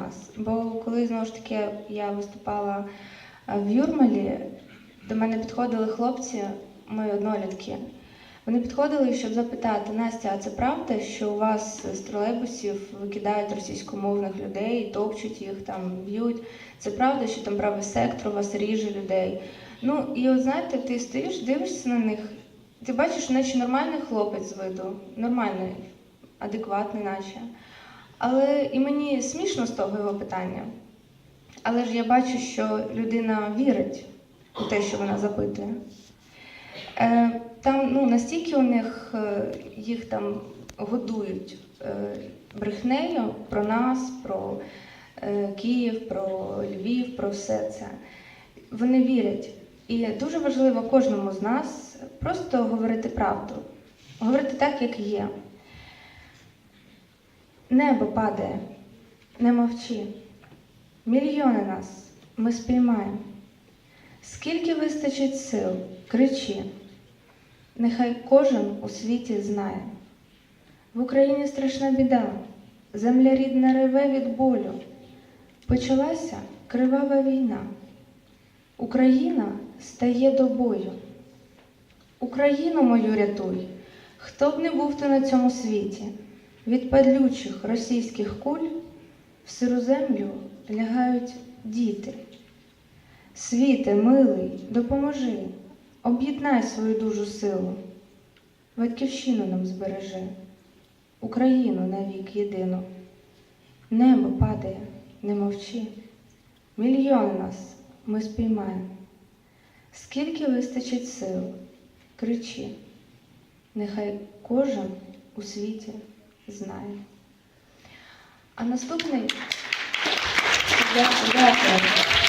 нас. Бо коли знову ж таки я виступала е, в Юрмалі, до мене підходили хлопці, мої однолітки. Вони підходили, щоб запитати, Настя, а це правда, що у вас з тролейбусів викидають російськомовних людей, топчуть їх, там б'ють? Це правда, що там правий сектор у вас ріже людей? Ну і от знаєте, ти стоїш, дивишся на них, ти бачиш, наче нормальний хлопець з виду, нормальний, адекватний, наче. Але і мені смішно з того його питання. Але ж я бачу, що людина вірить у те, що вона запитує. Е, там ну, настільки у них е, їх там годують е, брехнею про нас, про е, Київ, про Львів, про все це. Вони вірять. І дуже важливо кожному з нас просто говорити правду, говорити так, як є. Небо падає, не мовчи. Мільйони нас ми спіймаємо. Скільки вистачить сил, кричи. Нехай кожен у світі знає. В Україні страшна біда, земля рідна реве від болю. Почалася кривава війна. Україна стає до бою. Україну мою рятуй, хто б не був ти на цьому світі, від падлючих російських куль в сиру землю лягають діти. Світе, милий, допоможи, об'єднай свою дужу силу, батьківщину нам збережи, Україну навік єдину. Небо падає, не мовчи, мільйон нас ми спіймаємо. Скільки вистачить сил, кричи, нехай кожен у світі знає. А наступний. Дякую.